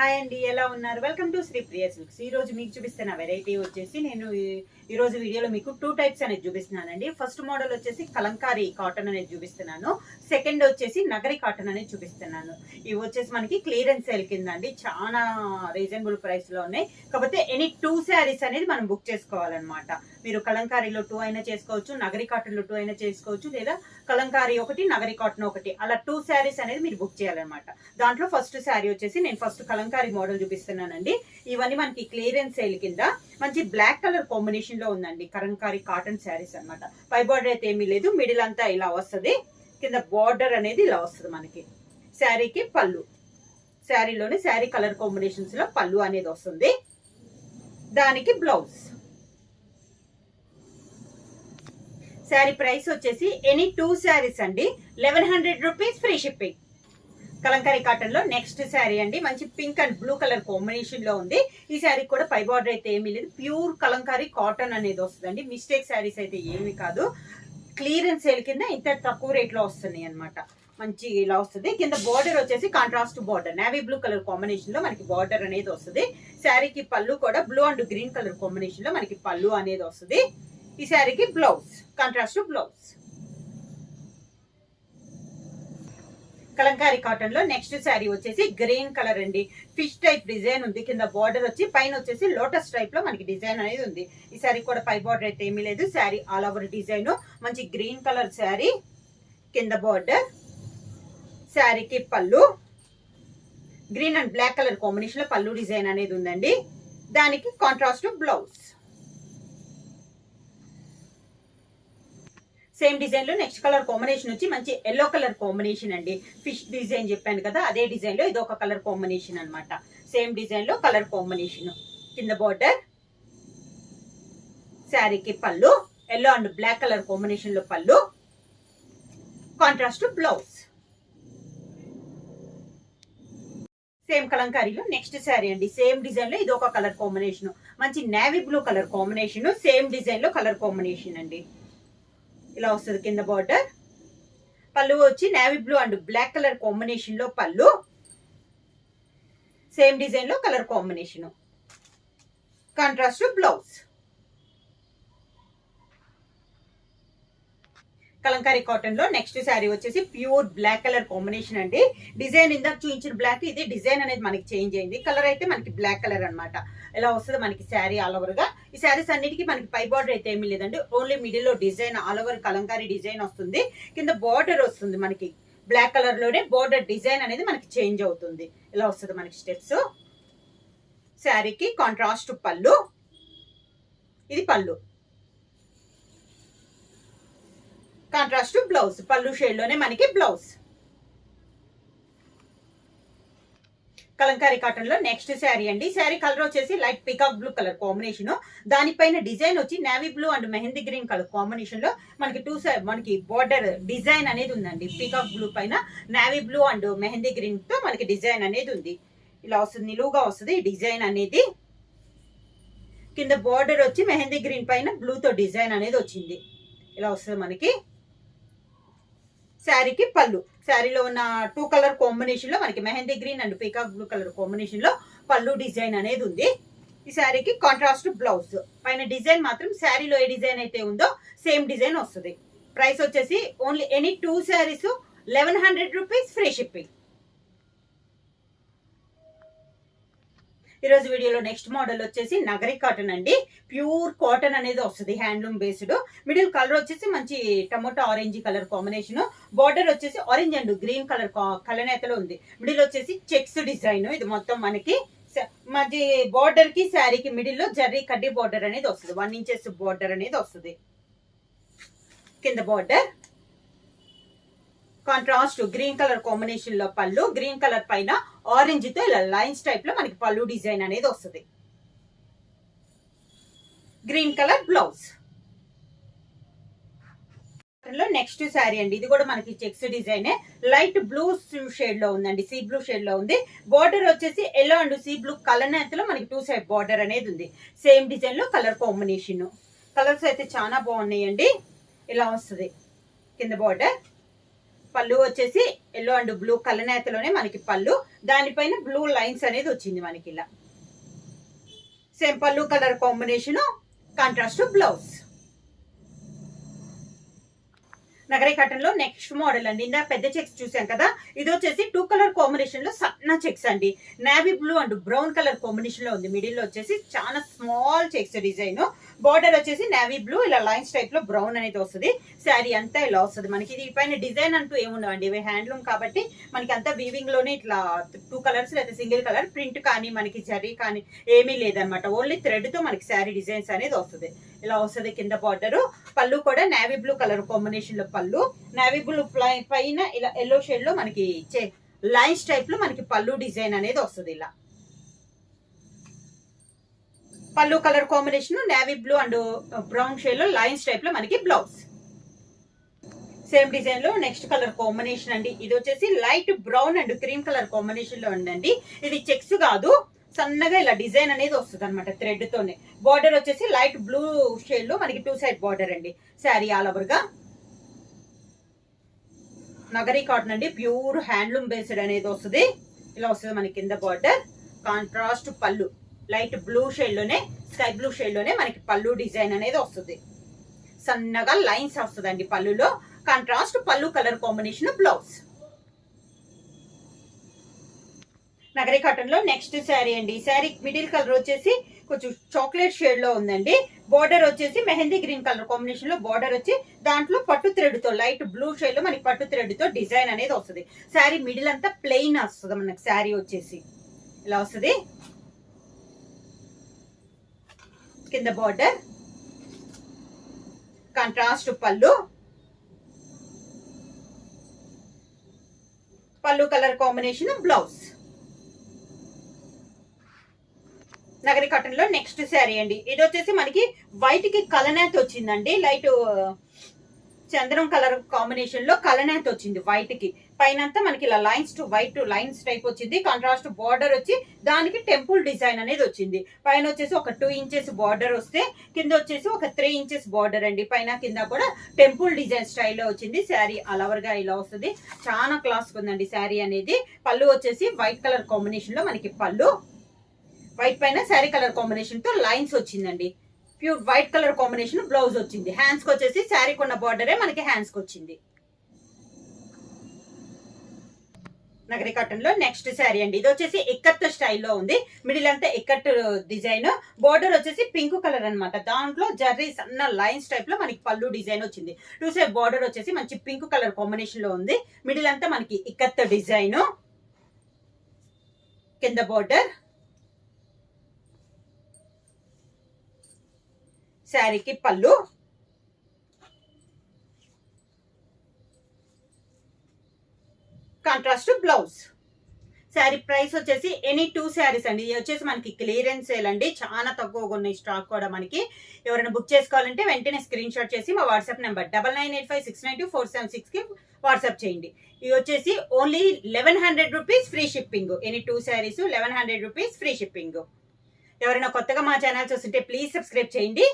Hi అండి ఎలా ఉన్నారు? Welcome to Sri Priya silks ఈ రోజు మీకు చూపిస్తున్న వెరైటీ వచ్చేసి నేను ఈరోజు వీడియోలో మీకు టూ టైప్స్ అనేది చూపిస్తున్నానండి. ఫస్ట్ మోడల్ వచ్చేసి కలంకారీ కాటన్ అనేది చూపిస్తున్నాను. సెకండ్ వచ్చేసి నగరి కాటన్ అనేది చూపిస్తున్నాను. ఇవి వచ్చేసి మనకి క్లియరెన్స్ సేల్ కింద అండి చాలా రీజనబుల్ ప్రైస్లో ఉన్నాయి. కాకపోతే ఎనీ టూ శారీస్ అనేది మనం బుక్ చేసుకోవాలన్నమాట. మీరు కలంకారీలో టూ అయినా చేసుకోవచ్చు నగరి కాటన్లో టూ అయినా చేసుకోవచ్చు లేదా కలంకారీ ఒకటి నగరి కాటన్ ఒకటి. అలా టూ శారీస్ అనేది మీరు బుక్ చేయాలన్నమాట. దాంట్లో ఫస్ట్ శారీ వచ్చేసి నేను ఫస్ట్ కలం కలంకారీ మోడల్ చూపిస్తున్నానండి. ఇవన్నీ మనకి క్లియరెన్స్ సేల్ కింద మంచి బ్లాక్ కలర్ కాంబినేషన్లో ఉందండి. కలంకారీ కాటన్ శారీస్ అన్నమాట. పై బార్డర్ అయితే ఏమీ లేదు. మిడిల్ అంతా ఇలా వస్తుంది. కింద బార్డర్ అనేది ఇలా వస్తుంది మనకి. శారీకి పళ్ళు. శారీలోనే శారీ కలర్ కాంబినేషన్స్లో పళ్ళు అనేది వస్తుంది. దానికి బ్లౌజ్. శారీ ప్రైస్ వచ్చేసి ఎనీ టూ శారీస్ అండి. Eleven hundred rupees free shipping. Kalamkari కాటన్లో నెక్స్ట్ శారీ అండి. మంచి పింక్ అండ్ బ్లూ కలర్ కాంబినేషన్లో ఉంది. ఈ శారీ కూడా పై బార్డర్ అయితే ఏమీ లేదు. ప్యూర్ కలంకారీ కాటన్ అనేది వస్తుందండి. మిస్టేక్ శారీస్ అయితే ఏమీ కాదు. క్లియరెన్స్ సేల్ కింద ఇంత తక్కువ రేట్లో వస్తున్నాయి అన్నమాట. మంచి ఇలా వస్తుంది. కింద బార్డర్ వచ్చేసి contrast border. Navy blue colour కాంబినేషన్లో మనకి బార్డర్ అనేది వస్తుంది. శారీకి పళ్ళు కూడా బ్లూ అండ్ గ్రీన్ కలర్ కాంబినేషన్లో మనకి పళ్ళు అనేది వస్తుంది. ఈ శారీకి బ్లౌజ్ కాంట్రాస్ట్ బ్లౌజ్. కలంకారీ కాటన్లో నెక్స్ట్ శారీ వచ్చేసి గ్రీన్ కలర్ అండి. ఫిష్ టైప్ డిజైన్ ఉంది. కింద బార్డర్ వచ్చి పైన వచ్చేసి లోటస్ టైప్లో మనకి డిజైన్ అనేది ఉంది. ఈ శారీ కూడా పై బార్డర్ అయితే ఏమీ లేదు. Sari all over design. మంచి గ్రీన్ కలర్ శారీ. కింద బార్డర్. శారీకి పళ్ళు. గ్రీన్ అండ్ బ్లాక్ కలర్ కాంబినేషన్లో పళ్ళు డిజైన్ అనేది ఉందండి. దానికి కాంట్రాస్ట్ బ్లౌజ్. సేమ్ డిజైన్లో నెక్స్ట్ కలర్ కాంబినేషన్ వచ్చి మంచి ఎల్లో కలర్ కాంబినేషన్ అండి. ఫిష్ డిజైన్ చెప్పాను కదా అదే డిజైన్లో ఇది ఒక కలర్ కాంబినేషన్ అనమాట సేమ్ డిజైన్లో కలర్ కాంబినేషన్ కింద బార్డర్ శారీకి పళ్ళు ఎల్లో అండ్ బ్లాక్ కలర్ కాంబినేషన్లో పళ్ళు. కాంట్రాస్ట్ బ్లౌజ్ సేమ్ కలంకారీలో నెక్స్ట్ శారీ అండి. సేమ్ డిజైన్లో ఇది ఒక కలర్ కాంబినేషన్ మంచి navy blue colour combination same డిజైన్లో కలర్ కాంబినేషన్ అండి. ఇలా వస్తుంది కింద బార్డర్ పళ్ళు వచ్చి navy blue and black colour కాంబినేషన్లో పళ్ళు. సేమ్ డిజైన్లో colour combination contrast blouse Kalamkari కాటన్లో నెక్స్ట్ శారీ వచ్చేసి ప్యూర్ బ్లాక్ కలర్ కాంబినేషన్ అండి. డిజైన్ ఇందాక చూపించిన బ్లాక్ ఇది డిజైన్ అనేది మనకి చేంజ్ అయింది. కలర్ అయితే మనకి బ్లాక్ కలర్ అనమాట ఇలా వస్తుంది మనకి శారీ ఆల్ ఓవర్గా. ఈ శారీస్ అన్నిటికీ మనకి పై బార్డర్ అయితే ఏమీ లేదండి. ఓన్లీ మిడిల్లో design all over Kalamkari design వస్తుంది. కింద బార్డర్ వస్తుంది మనకి. బ్లాక్ కలర్లోనే బార్డర్ డిజైన్ అనేది మనకి చేంజ్ అవుతుంది. ఇలా వస్తుంది మనకి స్టెప్స్ శారీకి కాంట్రాస్ట్ పళ్ళు. ఇది పళ్ళు. కాంట్రాస్ట్ బ్లౌజ్ పళ్ళు షేడ్లోనే మనకి బ్లౌజ్ కలంకారీ కాటన్లో నెక్స్ట్ శారీ అండి. శారీ కలర్ వచ్చేసి light peacock blue colour combination దానిపైన డిజైన్ వచ్చి navy blue and mehendi green colour కాంబినేషన్లో మనకి టూ మనకి బార్డర్ డిజైన్ అనేది ఉందండి. పికాక్ బ్లూ పైన నేవీ బ్లూ అండ్ మెహందీ గ్రీన్తో మనకి డిజైన్ అనేది ఉంది. ఇలా వస్తుంది నిలువుగా వస్తుంది డిజైన్ అనేది. కింద బార్డర్ వచ్చి మెహందీ గ్రీన్ పైన బ్లూతో డిజైన్ అనేది వచ్చింది. ఇలా వస్తుంది మనకి. శారీకి పళ్ళు. శారీలో ఉన్న టూ కలర్ కాంబినేషన్లో మనకి mehendi green and peacock blue colour కాంబినేషన్లో పళ్ళు డిజైన్ అనేది ఉంది. ఈ శారీకి కాంట్రాస్ట్ బ్లౌజ్ పైన డిజైన్ మాత్రం శారీలో ఏ డిజైన్ అయితే ఉందో సేమ్ డిజైన్ వస్తుంది. ప్రైస్ వచ్చేసి only any two sarees eleven hundred rupees free shipping ఈరోజు వీడియోలో నెక్స్ట్ మోడల్ వచ్చేసి నగరి కాటన్ అండి. ప్యూర్ కాటన్ అనేది వస్తుంది హ్యాండ్లూమ్ బేస్డ్ మిడిల్ కలర్ వచ్చేసి మంచి tomato orange colour combination border వచ్చేసి ఆరెంజ్ అండ్ గ్రీన్ కలర్ కలనేతలో ఉంది. మిడిల్ వచ్చేసి చెక్స్ డిజైన్ ఇది మొత్తం మనకి స- మధ్య బార్డర్కి శారీకి మిడిల్లో జర్రీ కడ్డీ బార్డర్ అనేది వస్తుంది. వన్ ఇంచెస్ బార్డర్ అనేది వస్తుంది. కింద బార్డర్ కాంట్రాస్ట్ గ్రీన్ కలర్ కాంబినేషన్లో పళ్ళు గ్రీన్ కలర్ పైన ఆరెంజ్తో ఇలా లైన్స్ టైప్లో మనకి పళ్ళు డిజైన్ అనేది వస్తుంది. గ్రీన్ కలర్ బ్లౌజ్లో నెక్స్ట్ శారీ అండి. ఇది కూడా మనకి చెక్స్ డిజైన్ లైట్ బ్లూ షేడ్లో ఉందండి. సీ బ్లూ షేడ్లో ఉంది. బార్డర్ వచ్చేసి yellow and sea blue colour మనకి టూ సైడ్ బార్డర్ అనేది ఉంది. సేమ్ డిజైన్లో కలర్ కాంబినేషన్ కలర్స్ అయితే చాలా బాగున్నాయండి. ఇలా వస్తుంది. కింద బార్డర్ పళ్ళు వచ్చేసి ఎల్లో అండ్ బ్లూ కలనేతలోనే మనకి పళ్ళు. దానిపైన బ్లూ లైన్స్ అనేది వచ్చింది మనకి ఇలా. సేమ్ పళ్ళు colour combination contrast blouse Nagari cotton next model అండి. ఇందా పెద్ద చెక్స్ చూసాం కదా? ఇది వచ్చేసి టూ కలర్ కాంబినేషన్లో సన్న చెక్స్ అండి. Navy blue and brown colour కాంబినేషన్లో ఉంది. మిడిల్లో వచ్చేసి చాలా స్మాల్ చెక్స్ డిజైన్ బార్డర్ వచ్చేసి నేవీ బ్లూ ఇలా లైన్స్ టైప్లో బ్రౌన్ అనేది వస్తుంది. శారీ అంతా ఇలా వస్తుంది. మనకి ఇది పైన డిజైన్ అంటూ ఏముండవండి. ఇవి హ్యాండ్లూమ్ కాబట్టి మనకి అంతా వీవింగ్లోనే ఇట్లా టూ కలర్స్ లేదా సింగిల్ కలర్ ప్రింట్ కానీ మనకి జరీ కానీ ఏమీ లేదనమాట ఓన్లీ థ్రెడ్తో మనకి శారీ డిజైన్స్ అనేది వస్తుంది. ఇలా వస్తుంది కింద బార్డర్ పళ్ళు కూడా నావీ బ్లూ కలర్ కాంబినేషన్లో పళ్ళు. నేవీ బ్లూ పైన ఇలా ఎల్లో షేడ్లో మనకి లైన్స్ టైప్లో మనకి పళ్ళు డిజైన్ అనేది వస్తుంది ఇలా. పళ్ళు colour combination navy blue and brown షేడ్లో లైన్స్ టైప్లో మనకి బ్లౌజ్. సేమ్ డిజైన్లో నెక్స్ట్ కలర్ కాంబినేషన్ అండి. ఇది వచ్చేసి light brown and cream colour కాంబినేషన్లో ఉందండి. ఇది చెక్స్ కాదు సన్నగా ఇలా డిజైన్ అనేది వస్తుంది అనమాట థ్రెడ్ తోనే బార్డర్ వచ్చేసి లైట్ బ్లూ షేడ్లో మనకి టూ సైడ్ బార్డర్ అండి. శారీ ఆల్ ఓవర్గా నగరీ కాటన్ అండి ప్యూర్ హ్యాండ్లూమ్ బేస్డ్ అనేది వస్తుంది. ఇలా వస్తుంది మనకి కింద బార్డర్. కాంట్రాస్ట్ పళ్ళు. లైట్ బ్లూ షేడ్లోనే స్కై బ్లూ షేడ్లోనే మనకి పళ్ళు డిజైన్ అనేది వస్తుంది. సన్నగా లైన్స్ వస్తుందండి పళ్ళులో. కాంట్రాస్ట్ పళ్ళు కలర్ కాంబినేషన్ బ్లౌజ్. నగరీ కాటన్లో నెక్స్ట్ శారీ అండి. ఈ శారీ మిడిల్ కలర్ వచ్చేసి కొంచెం చాక్లెట్ షేడ్లో ఉందండి. బార్డర్ వచ్చేసి మెహందీ గ్రీన్ కలర్ కాంబినేషన్లో బార్డర్ వచ్చి దాంట్లో పట్టు థ్రెడ్తో లైట్ బ్లూ షేడ్లో మనకి పట్టు థ్రెడ్తో డిజైన్ అనేది వస్తుంది. శారీ మిడిల్ అంతా ప్లెయిన్ వస్తుంది మనకి శారీ వచ్చేసి. ఇలా వస్తుంది. కింద బార్డర్ కాంట్రాస్ట్ పళ్ళు. పళ్ళు కలర్ కాంబినేషన్ బ్లౌజ్ నగరి కాటన్లో నెక్స్ట్ శారీ అండి. ఇది వచ్చేసి మనకి వైట్కి కలనేత వచ్చిందండి. లైట్ చంద్రం కలర్ కాంబినేషన్లో కలనేత వచ్చింది వైట్కి. పైన అంతా మనకి ఇలా lines two white two lines type వచ్చింది. కాంట్రాస్ట్ బార్డర్ వచ్చి దానికి టెంపుల్ డిజైన్ అనేది వచ్చింది. పైన వచ్చేసి ఒక టూ ఇంచెస్ బార్డర్ వస్తే కింద వచ్చేసి ఒక త్రీ ఇంచెస్ బార్డర్ అండి. పైన కింద కూడా టెంపుల్ డిజైన్ స్టైల్లో వచ్చింది. శారీ అలవర్గా ఇలా వస్తుంది. చాలా క్లాస్ ఉందండి శారీ అనేది. పళ్ళు వచ్చేసి వైట్ కలర్ కాంబినేషన్లో మనకి పళ్ళు. వైట్ పైన శారీ కలర్ కాంబినేషన్తో లైన్స్ వచ్చిందండి. Pure white colour combination blouse వచ్చింది. హ్యాండ్స్కి వచ్చేసి శారీ కొన్న బార్డరే మనకి హ్యాండ్స్కి వచ్చింది. నగరి కాటన్లో నెక్స్ట్ శారీ అండి. ఇది వచ్చేసి ఇక్కత్ స్టైల్లో ఉంది. మిడిల్ అంతా ఇక్కత్ డిజైన్ బోర్డర్ వచ్చేసి పింక్ కలర్ అన్నమాట. దాంట్లో జర్రీ సన్న లైన్స్ టైప్లో మనకి పళ్ళు డిజైన్ వచ్చింది. టూ సైడ్ బార్డర్ వచ్చేసి మంచి పింక్ కలర్ కాంబినేషన్లో ఉంది. మిడిల్ అంతా మనకి ఇక్కత్ డిజైన్ కింద బోర్డర్ శారీకి పళ్ళు. కాంట్రాస్ట్ బ్లౌజ్ శారీ ప్రైస్ వచ్చేసి ఎనీ టూ శారీస్ అండి. ఇది వచ్చేసి మనకి క్లియరెన్స్ సేల్ అండి. చాలా తక్కువగా ఉన్నాయి స్టాక్ కూడా మనకి. ఎవరైనా బుక్ చేసుకోవాలంటే వెంటనే స్క్రీన్ షాట్ చేసి మా WhatsApp number double nine eight five six nine two four seven సిక్స్కి వాట్సాప్ చేయండి. ఇది వచ్చేసి only eleven hundred rupees free shipping any two sarees eleven hundred rupees free shipping ఎవరైనా కొత్తగా మా ఛానల్ చూస్తుంటే ప్లీజ్ సబ్స్క్రైబ్ చేయండి.